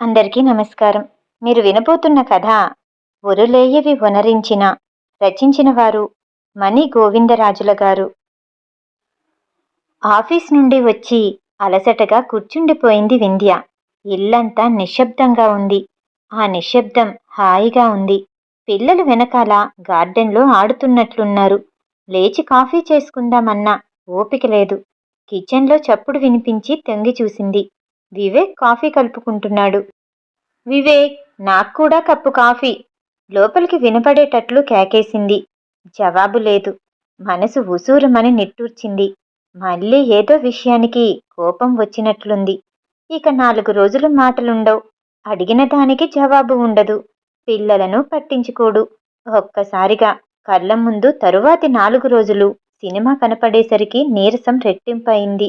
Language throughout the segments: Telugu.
అందరికీ నమస్కారం. మీరు వినబోతున్న కథ ఒరులేయవి వనరించిన రచించిన వారు మణి గోవిందరాజుల గారు. ఆఫీస్ నుండి వచ్చి అలసటగా కూర్చుండిపోయింది వింధ్య. ఇల్లంతా నిశ్శబ్దంగా ఉంది. ఆ నిశ్శబ్దం హాయిగా ఉంది. పిల్లలు వెనకాల గార్డెన్లో ఆడుతున్నట్లున్నారు. లేచి కాఫీ చేసుకుందామన్నా ఓపిక లేదు. కిచెన్లో చప్పుడు వినిపించి తొంగి చూసింది. వివేక్ కాఫీ కలుపుకుంటున్నాడు. వివేక్ నాకు కూడా కప్పు కాఫీ. లోపలికి వినపడేటట్లు కేకేసింది. జవాబు లేదు. మనసు ఉసూరమని నిట్టూర్చింది. మళ్ళీ ఏదో విషయానికి కోపం వచ్చినట్లుంది. ఇక నాలుగు రోజులు మాటలుండవు. అడిగిన దానికి జవాబు ఉండదు. పిల్లలను పట్టించుకోడు. ఒక్కసారిగా కళ్ళ ముందు తరువాతి నాలుగు రోజులు సినిమా కనపడేసరికి నీరసం రెట్టింపయింది.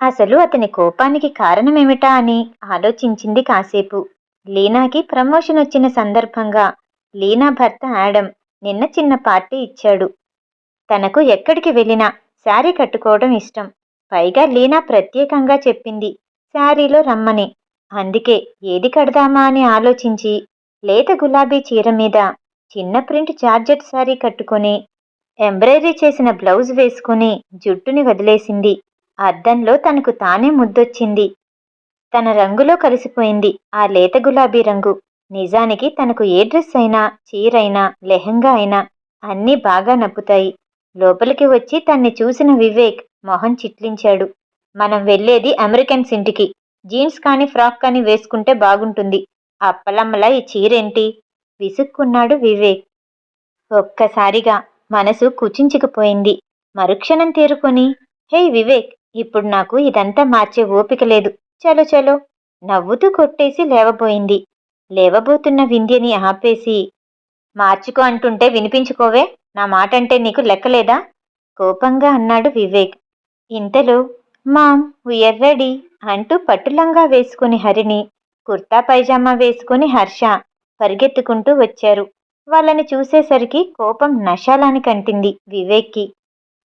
అసలు అతని కోపానికి కారణమేమిటా అని ఆలోచించింది కాసేపు. లీనాకి ప్రమోషన్ వచ్చిన సందర్భంగా లీనా భర్త యాడమ్ నిన్న చిన్న పార్టీ ఇచ్చాడు. తనకు ఎక్కడికి వెళ్ళినా శారీ కట్టుకోవడం ఇష్టం. పైగా లీనా ప్రత్యేకంగా చెప్పింది శారీలో రమ్మని. అందుకే ఏది కడదామా అని ఆలోచించి లేత గులాబీ చీర మీద చిన్న ప్రింట్ చార్జెట్ శారీ కట్టుకొని ఎంబ్రాయిడరీ చేసిన బ్లౌజ్ వేసుకుని జుట్టుని వదిలేసింది. అద్దంలో తనకు తానే ముద్దొచ్చింది. తన రంగులో కలిసిపోయింది ఆ లేత గులాబీ రంగు. నిజానికి తనకు ఏ డ్రెస్ అయినా చీరైనా లెహంగా అయినా అన్నీ బాగా నప్పుతాయి. లోపలికి వచ్చి తన్ని చూసిన వివేక్ మొహం చిట్లించాడు. మనం వెళ్ళేది అమెరికన్స్ ఇంటికి. జీన్స్ కానీ ఫ్రాక్ కానీ వేసుకుంటే బాగుంటుంది. అప్పలమ్మలా ఈ చీరేంటి? విసుక్కున్నాడు వివేక్. ఒక్కసారిగా మనసు కుచించుకుపోయింది. మరుక్షణం తేరుకొని హే వివేక్ ఇప్పుడు నాకు ఇదంతా మార్చే ఓపిక లేదు. చలో చలో. నవ్వుతూ కొట్టేసి లేవబోయింది. లేవబోతున్న వింధ్యని ఆపేసి మార్చుకో అంటుంటే వినిపించుకోవే? నా మాట అంటే నీకు లెక్కలేదా? కోపంగా అన్నాడు వివేక్. ఇంతలో మామ్ వీఆర్ రెడీ అంటూ పట్టులంగా వేసుకుని హరిని కుర్తా పైజామా వేసుకుని హర్ష పరిగెత్తుకుంటూ వచ్చారు. వాళ్ళని చూసేసరికి కోపం నశాలానికంటింది వివేక్కి.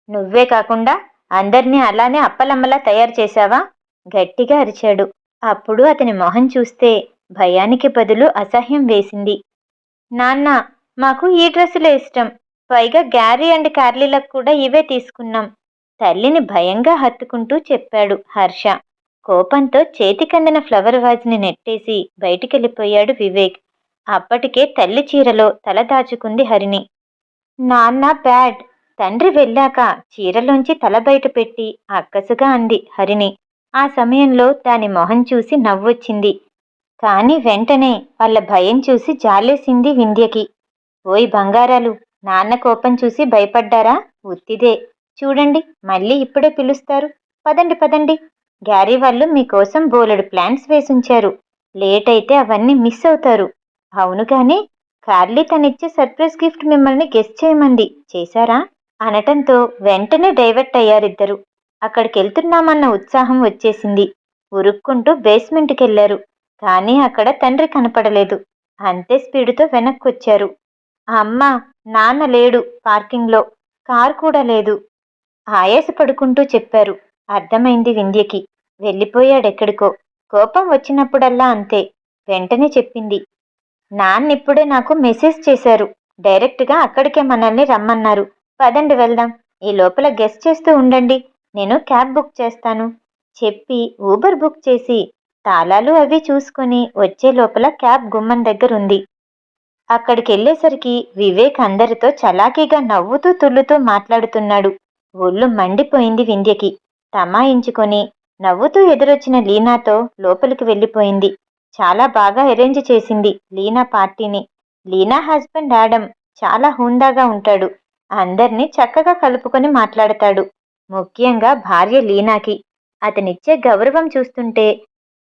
నువ్వే కాకుండా అందర్నీ అలానే అప్పలమ్మలా తయారు చేశావా? గట్టిగా అరిచాడు. అప్పుడు అతని మొహం చూస్తే భయానికి బదులు అసహ్యం వేసింది. నాన్న మాకు ఈ డ్రెస్సులే ఇష్టం. పైగా గ్యారీ అండ్ కార్లీలకు కూడా ఇవే తీసుకున్నాం. తల్లిని భయంగా హత్తుకుంటూ చెప్పాడు హర్ష. కోపంతో చేతికందిన ఫ్లవర్ వాజ్ని నెట్టేసి బయటికెళ్ళిపోయాడు వివేక్. అప్పటికే తల్లి చీరలో తల దాచుకుంది హరిణి. నాన్న బ్యాడ్ తండ్రి వెళ్ళాక చీరలోంచి తల బయట పెట్టి అక్కసుగా అంది హరిణి. ఆ సమయంలో దాని మొహం చూసి నవ్వొచ్చింది. కాని వెంటనే వాళ్ళ భయం చూసి జాలేసింది వింధ్యకి. ఓయ్ బంగారాలు నాన్న కోపం చూసి భయపడ్డారా? ఉత్తిదే. చూడండి మళ్ళీ ఇప్పుడే పిలుస్తారు. పదండి పదండి. గ్యారీ వాళ్ళు మీకోసం బోలెడు ప్లాన్స్ వేసుంచారు. లేట్ అయితే అవన్నీ మిస్ అవుతారు. అవును కానీ కార్లీ తనిచ్చే సర్ప్రైజ్ గిఫ్ట్ మిమ్మల్ని గెస్ట్ చేయమంది. చేశారా? అనటంతో వెంటనే డైవర్ట్ అయ్యారిద్దరు. అక్కడికి వెళ్తున్నామన్న ఉత్సాహం వచ్చేసింది. ఉరుక్కుంటూ బేస్మెంట్కి వెళ్ళారు కానీ అక్కడ తండ్రి కనపడలేదు. అంతే స్పీడుతో వెనక్కొచ్చారు. అమ్మ నాన్న లేడు పార్కింగ్లో. కార్ కూడా లేదు. ఆయాస పడుకుంటూ చెప్పారు. అర్థమైంది వింధ్యకి. వెళ్ళిపోయాడెక్కడికో. కోపం వచ్చినప్పుడల్లా అంతే. వెంటనే చెప్పింది. నాన్నిప్పుడే నాకు మెసేజ్ చేశారు. డైరెక్ట్గా అక్కడికే మనల్ని రమ్మన్నారు. పదండి వెళ్దాం. ఈ లోపల గెస్ట్ చేస్తూ ఉండండి. నేను క్యాబ్ బుక్ చేస్తాను. చెప్పి ఊబర్ బుక్ చేసి తాళాలు అవి చూసుకుని వచ్చే లోపల క్యాబ్ గుమ్మం దగ్గర ఉంది అక్కడికి వెళ్ళేసరికి వివేక్ అందరితో చలాకీగా నవ్వుతూ తుళ్ళుతూ మాట్లాడుతున్నాడు. ఒళ్ళు మండిపోయింది వింధ్యకి. తమాయించుకొని నవ్వుతూ ఎదురొచ్చిన లీనాతో లోపలికి వెళ్ళిపోయింది. చాలా బాగా అరేంజ్ చేసింది లీనా పార్టీని. లీనా హస్బెండ్ ఆడం చాలా హుందాగా ఉంటాడు. అందర్నీ చక్కగా కలుపుకొని మాట్లాడతాడు. ముఖ్యంగా భార్య లీనాకి. అతనిచ్చే గౌరవం చూస్తుంటే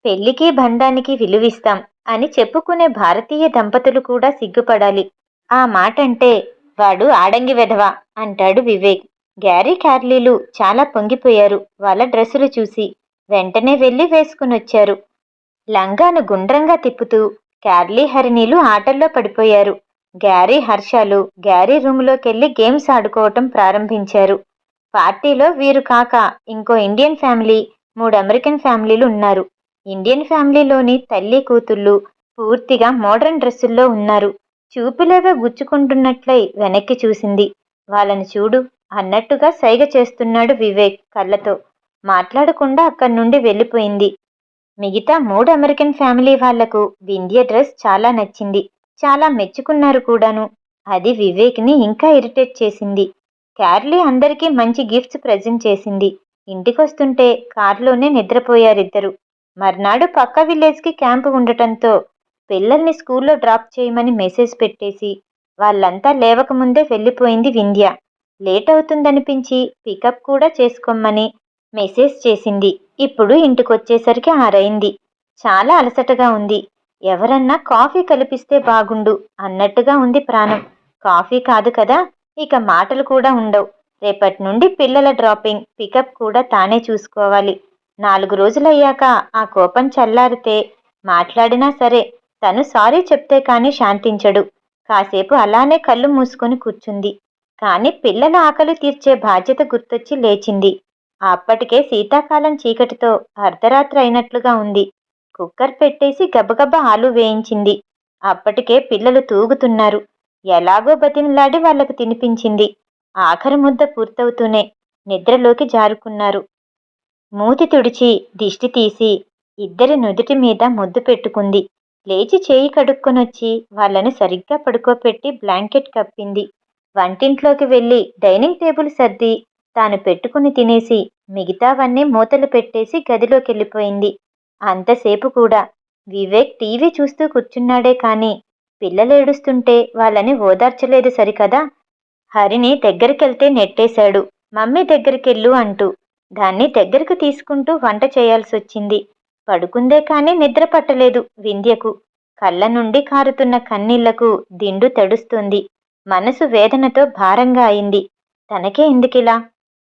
పెళ్ళికి బంధానికి విలువిస్తాం అని చెప్పుకునే భారతీయ దంపతులు కూడా సిగ్గుపడాలి. ఆ మాట అంటే వాడు ఆడంగి వెధవా అంటాడు వివేక్. గ్యారీ క్యార్లీలు చాలా పొంగిపోయారు వాళ్ళ డ్రెస్సులు చూసి. వెంటనే వెళ్ళి వేసుకునొచ్చారు. లంగాను గుండ్రంగా తిప్పుతూ క్యార్లీ హరిణీలు ఆటల్లో పడిపోయారు. గ్యారీ హర్షాలు. గ్యారీ రూమ్లోకెళ్ళి గేమ్స్ ఆడుకోవటం ప్రారంభించారు. పార్టీలో వీరు కాక ఇంకో ఇండియన్ ఫ్యామిలీ మూడు అమెరికన్ ఫ్యామిలీలు ఉన్నారు. ఇండియన్ ఫ్యామిలీలోని తల్లి కూతుళ్ళు పూర్తిగా మోడర్న్ డ్రెస్సుల్లో ఉన్నారు. చూపులేవో గుచ్చుకుంటున్నట్లై వెనక్కి చూసింది. వాళ్ళని చూడు అన్నట్టుగా సైగ చేస్తున్నాడు వివేక్ కళ్ళతో. మాట్లాడకుండా అక్కడి నుండి వెళ్ళిపోయింది. మిగతా మూడు అమెరికన్ ఫ్యామిలీ వాళ్ళకు వింధ్య డ్రెస్ చాలా నచ్చింది. చాలా మెచ్చుకున్నారు కూడాను. అది వివేక్ని ఇంకా ఇరిటేట్ చేసింది. క్యార్లీ అందరికీ మంచి గిఫ్ట్స్ ప్రజెంట్ చేసింది. ఇంటికొస్తుంటే కార్లోనే నిద్రపోయారిద్దరు. మర్నాడు పక్క విలేజ్కి క్యాంపు ఉండటంతో పిల్లల్ని స్కూల్లో డ్రాప్ చేయమని మెసేజ్ పెట్టేసి వాళ్ళంతా లేవకముందే వెళ్ళిపోయింది వింధ్య. లేట్ అవుతుందనిపించి పికప్ కూడా చేసుకోమని మెసేజ్ చేసింది. ఇప్పుడు ఇంటికొచ్చేసరికి ఆరైంది. చాలా అలసటగా ఉంది. ఎవరన్నా కాఫీ కలిపిస్తే బాగుండు అన్నట్టుగా ఉంది ప్రాణం. కాఫీ కాదు కదా ఇక మాటలు కూడా ఉండవు. రేపటి నుండి పిల్లల డ్రాపింగ్ పికప్ కూడా తానే చూసుకోవాలి. నాలుగు రోజులయ్యాక ఆ కోపం చల్లారితే మాట్లాడినా సరే తను సారీ చెప్తే కానీ శాంతించడు. కాసేపు అలానే కళ్ళు మూసుకొని కూర్చుంది. కానీ పిల్లల ఆకలి తీర్చే బాధ్యత గుర్తొచ్చి లేచింది. అప్పటికే శీతాకాలం చీకటితో అర్ధరాత్రి అయినట్లుగా ఉంది. కుక్కర్ పెట్టేసి గబగబా ఆలు వేయించింది. అప్పటికే పిల్లలు తూగుతున్నారు. ఎలాగో బతినలాడి వాళ్ళకు తినిపించింది. ఆఖరి ముద్ద పూర్తవుతూనే నిద్రలోకి జారుకున్నారు. మూతి తుడిచి దిష్టి తీసి ఇద్దరి నుదుటి మీద ముద్దు పెట్టుకుంది. లేచి చేయి కడుక్కొనొచ్చి వాళ్ళని సరిగ్గా పడుకోపెట్టి బ్లాంకెట్ కప్పింది. వంటింట్లోకి వెళ్ళి డైనింగ్ టేబుల్ సర్ది తాను పెట్టుకుని తినేసి మిగతావన్నీ మూతలు పెట్టేసి గదిలోకి వెళ్ళిపోయింది అంతసేపు కూడా. వివేక్ టీవీ చూస్తూ కూర్చున్నాడే కానీ పిల్లలు ఏడుస్తుంటే వాళ్ళని ఓదార్చలేదు సరికదా? హరిని దగ్గరికెళ్తే నెట్టేశాడు. మమ్మీ దగ్గరికెళ్ళు అంటూ. దాన్ని దగ్గరకు తీసుకుంటూ వంట చేయాల్సి వచ్చింది పడుకుందే కానీ నిద్ర పట్టలేదు వింధ్యకు. కళ్ళ నుండి కారుతున్న కన్నీళ్ళకు దిండు తడుస్తుంది. మనసు వేదనతో భారంగా అయింది. తనకే ఎందుకిలా?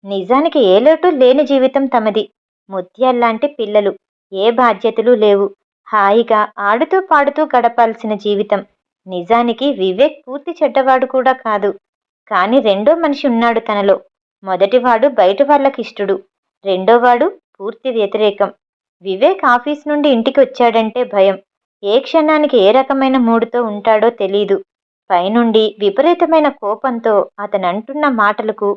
నిజానికి ఏ లోటు లేని జీవితం తమది. ముత్యాల్లాంటి పిల్లలు. ఏ బాధ్యతలు లేవు. హాయిగా ఆడుతూ పాడుతూ గడపాల్సిన జీవితం. నిజానికి వివేక్ పూర్తి చెడ్డవాడు కూడా కాదు. కాని రెండో మనిషి ఉన్నాడు తనలో. మొదటివాడు బయట వాళ్ళకిష్టుడు. రెండోవాడు పూర్తి వ్యతిరేకం. వివేక్ ఆఫీస్ నుండి ఇంటికి వచ్చాడంటే భయం. ఏ క్షణానికి ఏ రకమైన మూడుతో ఉంటాడో తెలీదు. పైనుండి విపరీతమైన కోపంతో అతను అంటున్న మాటలకు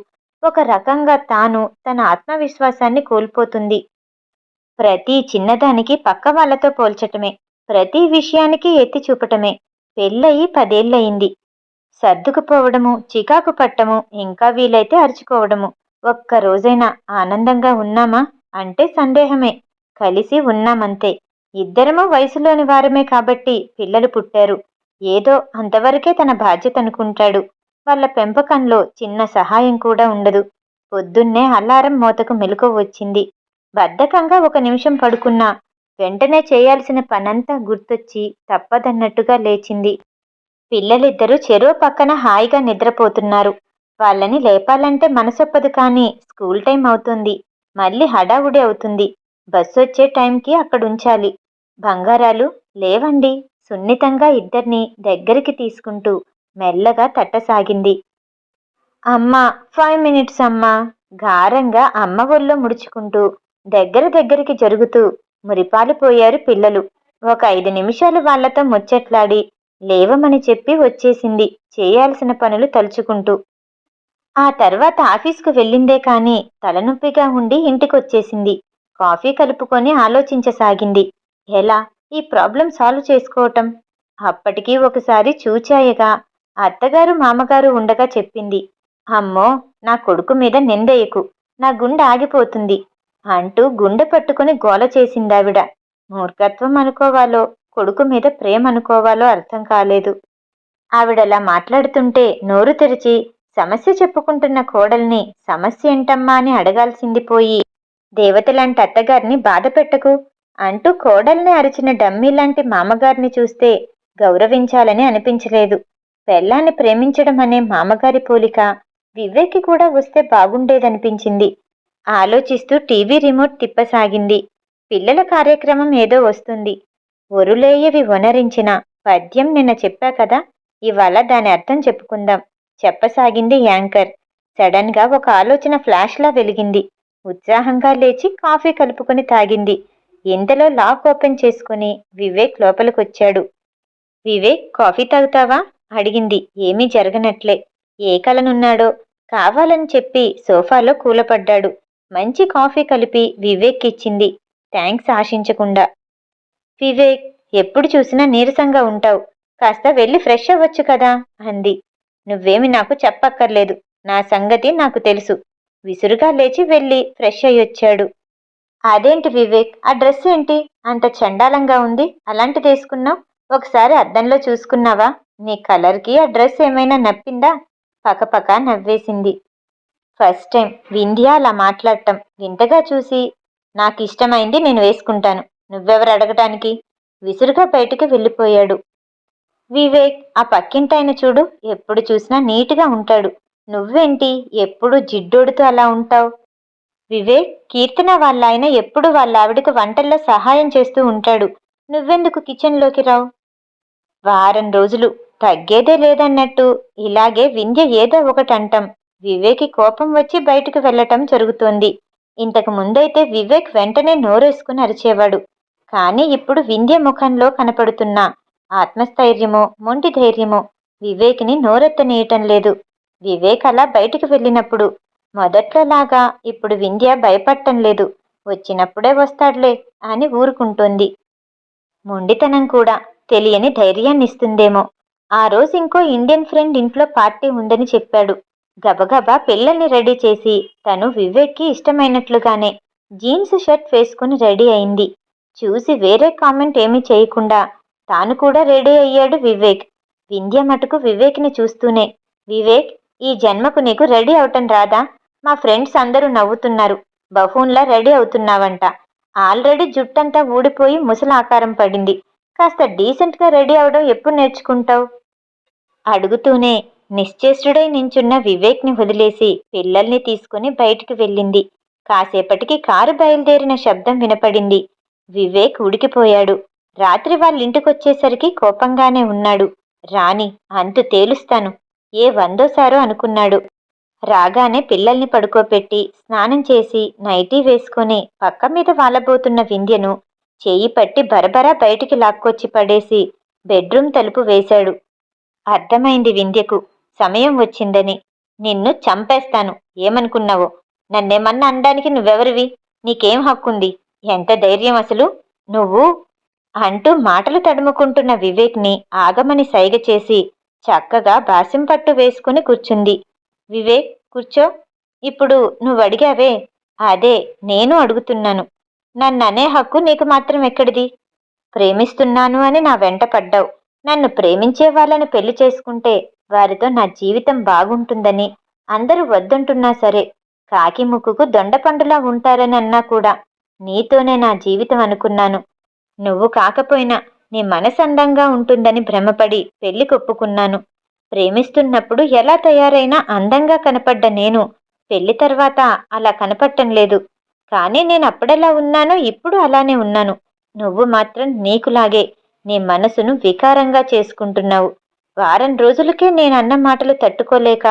ఒక రకంగా తాను తన ఆత్మవిశ్వాసాన్ని కోల్పోతుంది. ప్రతి చిన్నదానికి పక్క వాళ్ళతో పోల్చటమే ప్రతి విషయానికి ఎత్తి చూపటమే. పెళ్ళయి పదేళ్ళయింది సర్దుకుపోవడము చికాకు పట్టము ఇంకా వీలైతే అరుచుకోవడము. ఒక్క రోజైనా ఆనందంగా ఉన్నామా అంటే సందేహమే. కలిసి ఉన్నామంతే. ఇద్దరము వయసులోని వారమే కాబట్టి పిల్లలు పుట్టారు. ఏదో అంతవరకే తన బాధ్యత అనుకుంటాడు వాళ్ళ పెంపకంలో చిన్న సహాయం కూడా ఉండదు. పొద్దున్నే అల్లారం మోతకు మెలకు వచ్చింది. బద్ధకంగా ఒక నిమిషం పడుకున్నా వెంటనే చేయాల్సిన పనంతా గుర్తొచ్చి తప్పదన్నట్టుగా లేచింది. పిల్లలిద్దరూ చెరువు పక్కన హాయిగా నిద్రపోతున్నారు. వాళ్ళని లేపాలంటే మనసొప్పదు కానీ స్కూల్ టైం అవుతుంది. మళ్ళీ హడావుడి అవుతుంది. బస్సు వచ్చే టైంకి అక్కడుంచాలి. బంగారాలు లేవండి. సున్నితంగా ఇద్దరిని దగ్గరికి తీసుకుంటూ మెల్లగా తట్టసాగింది. అమ్మ ఫైవ్ మినిట్స్ అమ్మా గారంగా అమ్మ ఒళ్ళో ముడుచుకుంటూ దగ్గర దగ్గరికి జరుగుతూ మురిపాలిపోయారు పిల్లలు. ఒక ఐదు నిమిషాలు వాళ్ళతో ముచ్చట్లాడి లేవమని చెప్పి వచ్చేసింది చేయాల్సిన పనులు తలుచుకుంటూ. ఆ తర్వాత ఆఫీస్కు వెళ్ళిందే కానీ తలనొప్పిగా ఉండి ఇంటికొచ్చేసింది. కాఫీ కలుపుకొని ఆలోచించసాగింది. ఎలా? ఈ ప్రాబ్లం సాల్వ్ చేసుకోవటం? అప్పటికీ ఒకసారి చూచాయగా అత్తగారు మామగారు ఉండగా చెప్పింది. అమ్మో! నా కొడుకు మీద నిందయ్యకు. నా గుండె ఆగిపోతుంది. అంటూ గుండె పట్టుకుని గోల చేసిందావిడ. మూర్ఖత్వం అనుకోవాలో కొడుకు మీద ప్రేమ అనుకోవాలో అర్థం కాలేదు. ఆవిడలా మాట్లాడుతుంటే నోరు తెరిచి సమస్య చెప్పుకుంటున్న కోడల్ని సమస్య ఏంటమ్మా అని అడగాల్సింది పోయి దేవతలాంటి అత్తగారిని బాధ పెట్టకు అంటూ కోడల్ని అరిచిన డమ్మీ లాంటి మామగారిని చూస్తే గౌరవించాలని అనిపించలేదు. పెళ్ళాన్ని ప్రేమించడం అనే మామగారి పోలిక వివేకి కూడా వస్తే బాగుండేదనిపించింది. ఆలోచిస్తూ టీవీ రిమోట్ తిప్పసాగింది. పిల్లల కార్యక్రమం ఏదో వస్తుంది. ఒరులేయవి వనరించిన పద్యం నిన్న చెప్పా కదా ఇవాళ దాని అర్థం చెప్పుకుందాం. చెప్పసాగింది యాంకర్. సడన్గా ఒక ఆలోచన ఫ్లాష్లా వెలిగింది. ఉత్సాహంగా లేచి కాఫీ కలుపుకొని తాగింది. ఇంతలో లాక్ ఓపెన్ చేసుకుని వివేక్ లోపలికొచ్చాడు. వివేక్ కాఫీ తాగుతావా? అడిగింది. ఏమీ జరగనట్లే. ఏ కలనున్నాడో కావాలని చెప్పి సోఫాలో కూలపడ్డాడు. మంచి కాఫీ కలిపి వివేక్ ఇచ్చింది. థ్యాంక్స్ ఆశించకుండా. వివేక్ ఎప్పుడు చూసినా నీరసంగా ఉంటావు. కాస్త వెళ్ళి ఫ్రెష్ అవ్వచ్చు కదా? అంది. నువ్వేమి నాకు చెప్పక్కర్లేదు. నా సంగతి నాకు తెలుసు. విసురుగా లేచి వెళ్ళి ఫ్రెష్ అయ్యొచ్చాడు అదేంటి వివేక్? ఆ డ్రెస్ ఏంటి? అంత చండాలంగా ఉంది. అలాంటిది వేసుకున్నావు? ఒకసారి అద్దంలో చూసుకున్నావా? నీ కలర్కి ఆ డ్రెస్ ఏమైనా నప్పిందా? పకపక నవ్వేసింది. ఫస్ట్ టైం వింధ్య అలా మాట్లాడటం. వింతగా చూసి నాకు ఇష్టమైంది నేను వేసుకుంటాను. నువ్వెవరు అడగటానికి? విసురుగా బయటికి వెళ్ళిపోయాడు. వివేక్ ఆ పక్కింటాయన చూడు ఎప్పుడు చూసినా నీట్గా ఉంటాడు. నువ్వేంటి? ఎప్పుడు జిడ్డోడుతూ అలా ఉంటావు? వివేక్ కీర్తన వాళ్ళ ఆయన ఎప్పుడు వాళ్ళ ఆవిడకు వంటల్లో సహాయం చేస్తూ ఉంటాడు. నువ్వెందుకు కిచెన్లోకి రావు? వారం రోజులు తగ్గేదే లేదన్నట్టు ఇలాగే వింధ్య ఏదో ఒకటి అంటాం వివేకి కోపం వచ్చి బయటకు వెళ్ళటం జరుగుతోంది. ఇంతకు ముందైతే వివేక్ వెంటనే నోరేసుకుని అరిచేవాడు. కానీ ఇప్పుడు వింధ్య ముఖంలో కనపడుతున్న ఆత్మస్థైర్యమో మొండి ధైర్యమో వివేక్ని నోరెత్తనీయటం లేదు. వివేక్ అలా బయటికి వెళ్ళినప్పుడు మొదట్లోలాగా ఇప్పుడు వింధ్య భయపడటం లేదు. వచ్చినప్పుడే వస్తాడులే అని ఊరుకుంటోంది. మొండితనం కూడా తెలియని ధైర్యాన్ని ఇస్తుందేమో ఆ రోజు ఇంకో ఇండియన్ ఫ్రెండ్ ఇంట్లో పార్టీ ఉందని చెప్పాడు. గబగబా పిల్లల్ని రెడీ చేసి తను వివేక్కి ఇష్టమైనట్లుగానే జీన్స్ షర్ట్ వేసుకుని రెడీ అయింది. చూసి వేరే కామెంట్ ఏమీ చేయకుండా తాను కూడా రెడీ అయ్యాడు వివేక్. వింధ్య మటుకు వివేక్ని చూస్తూనే వివేక్ ఈ జన్మకు నీకు రెడీ అవటం రాదా? మా ఫ్రెండ్స్ అందరూ నవ్వుతున్నారు. బహూన్లా రెడీ అవుతున్నావంట. ఆల్రెడీ జుట్టంతా ఊడిపోయి ముసలాకారం పడింది. కాస్త డీసెంట్గా రెడీ అవడం ఎప్పుడు నేర్చుకుంటావు? అడుగుతూనే నిశ్చేష్టుడై నించున్న వివేక్ని వదిలేసి పిల్లల్ని తీసుకుని బయటికి వెళ్ళింది. కాసేపటికి కారు బయలుదేరిన శబ్దం వినపడింది. వివేక్ ఉడికిపోయాడు. రాత్రి వాళ్ళింటికొచ్చేసరికి కోపంగానే ఉన్నాడు. రాణి అంతు తేలుస్తాను. ఏ వందోసారో అనుకున్నాడు. రాగానే పిల్లల్ని పడుకోపెట్టి స్నానం చేసి నైటీ వేసుకొని పక్క మీద వాలబోతున్న వింధ్యను చేయి పట్టి బరబరా బయటికి లాక్కొచ్చి పడేసి బెడ్రూమ్ తలుపు వేశాడు. అర్థమైంది వింధ్యకు. సమయం వచ్చిందని. నిన్ను చంపేస్తాను. ఏమనుకున్నావో? నన్నేమన్నా అనడానికి నువ్వెవరివి? నీకేం హక్కుంది? ఎంత ధైర్యం అసలు? నువ్వు అంటూ మాటలు తడుముకుంటున్న వివేక్ని ఆగమని సైగ చేసి చక్కగా బాసిం పట్టు వేసుకుని కూర్చుంది. వివేక్ కూర్చో. ఇప్పుడు నువ్వు అడిగావే అదే నేను అడుగుతున్నాను. నన్ను అనే హక్కు నీకు మాత్రం ఎక్కడిది? ప్రేమిస్తున్నాను అని నా వెంట పడ్డావు. నన్ను ప్రేమించే వాళ్ళని పెళ్ళి చేసుకుంటే వారితో నా జీవితం బాగుంటుందని అందరూ వద్దంటున్నా సరే కాకి ముక్కుకు దొండపండులా ఉంటారని అన్నా కూడా నీతోనే నా జీవితం అనుకున్నాను. నువ్వు కాకపోయినా నీ మనసు అందంగా ఉంటుందని భ్రమపడి పెళ్ళి కొప్పుకున్నాను. ప్రేమిస్తున్నప్పుడు ఎలా తయారైనా అందంగా కనపడ్డ నేను పెళ్ళి తర్వాత అలా కనపడటం లేదు. కానీ నేను అప్పుడెలా ఉన్నానో ఇప్పుడు అలానే ఉన్నాను. నువ్వు మాత్రం నీకులాగే నీ మనసును వికారంగా చేసుకుంటున్నావు. వారం రోజులకే నేను అన్న మాటలు తట్టుకోలేక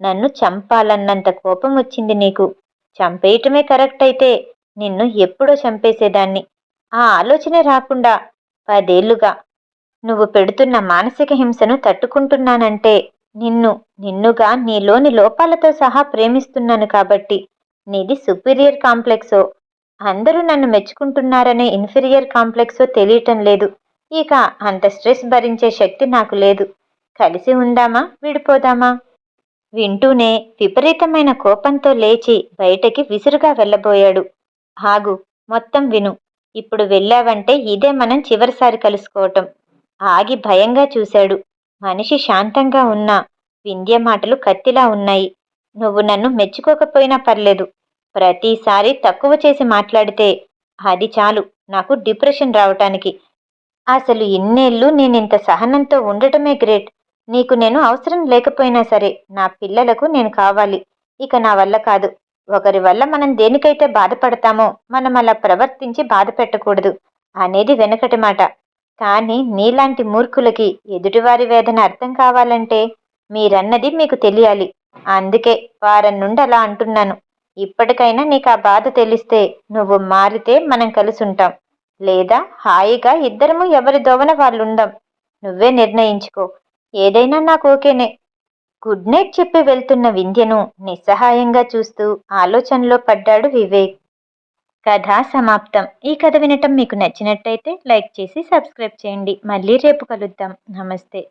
నన్ను చంపాలన్నంత కోపం వచ్చింది నీకు. చంపేయటమే కరెక్ట్ అయితే నిన్ను ఎప్పుడో చంపేసేదాన్ని. ఆ ఆలోచనే రాకుండా పదేళ్ళుగా నువ్వు పెడుతున్న మానసిక హింసను తట్టుకుంటున్నానంటే నిన్ను నిన్నుగా నీలోని లోపాలతో సహా ప్రేమిస్తున్నాను కాబట్టి నీది సుపీరియర్ కాంప్లెక్సో. అందరూ నన్ను మెచ్చుకుంటున్నారనే ఇన్ఫీరియర్ కాంప్లెక్సో తెలియటం లేదు. ఇక అంత స్ట్రెస్ భరించే శక్తి నాకు లేదు. కలిసి ఉందామా? విడిపోదామా? వింటూనే విపరీతమైన కోపంతో లేచి బయటకి విసురుగా వెళ్ళబోయాడు. ఆగు మొత్తం విను. ఇప్పుడు వెళ్ళావంటే ఇదే మనం చివరిసారి కలుసుకోవటం. ఆగి భయంగా చూశాడు. మనిషి శాంతంగా ఉన్నా వింధ్య మాటలు కత్తిలా ఉన్నాయి. నువ్వు నన్ను మెచ్చుకోకపోయినా పర్లేదు. ప్రతిసారి తక్కువ చేసి మాట్లాడితే అది చాలు. నాకు డిప్రెషన్ రావటానికి. అసలు ఇన్నేళ్ళు నేనింత సహనంతో ఉండటమే గ్రేట్. నీకు నేను అవసరం లేకపోయినా సరే నా పిల్లలకు నేను కావాలి. ఇక నా వల్ల కాదు. ఒకరి వల్ల మనం దేనికైతే బాధపడతామో మనం అలా ప్రవర్తించి బాధ పెట్టకూడదు అనేది వెనకటి మాట. కానీ నీలాంటి మూర్ఖులకి ఎదుటివారి వేదన అర్థం కావాలంటే మీరన్నది మీకు తెలియాలి. అందుకే వారం నుండి అలా అంటున్నాను. ఇప్పటికైనా నీకు ఆ బాధ తెలిస్తే నువ్వు మారితే మనం కలిసి ఉంటాం లేదా హాయిగా ఇద్దరము ఎవరి దోవన వాళ్ళుండం. నువ్వే నిర్ణయించుకో. ఏదైనా నాకు ఓకేనే గుడ్ నైట్ చెప్పి వెళ్తున్న వింధ్యను నిస్సహాయంగా చూస్తూ ఆలోచనలో పడ్డాడు వివేక్. కథ సమాప్తం. ఈ కథ వినటం మీకు నచ్చినట్టయితే లైక్ చేసి సబ్స్క్రైబ్ చేయండి. మళ్ళీ రేపు కలుద్దాం. నమస్తే.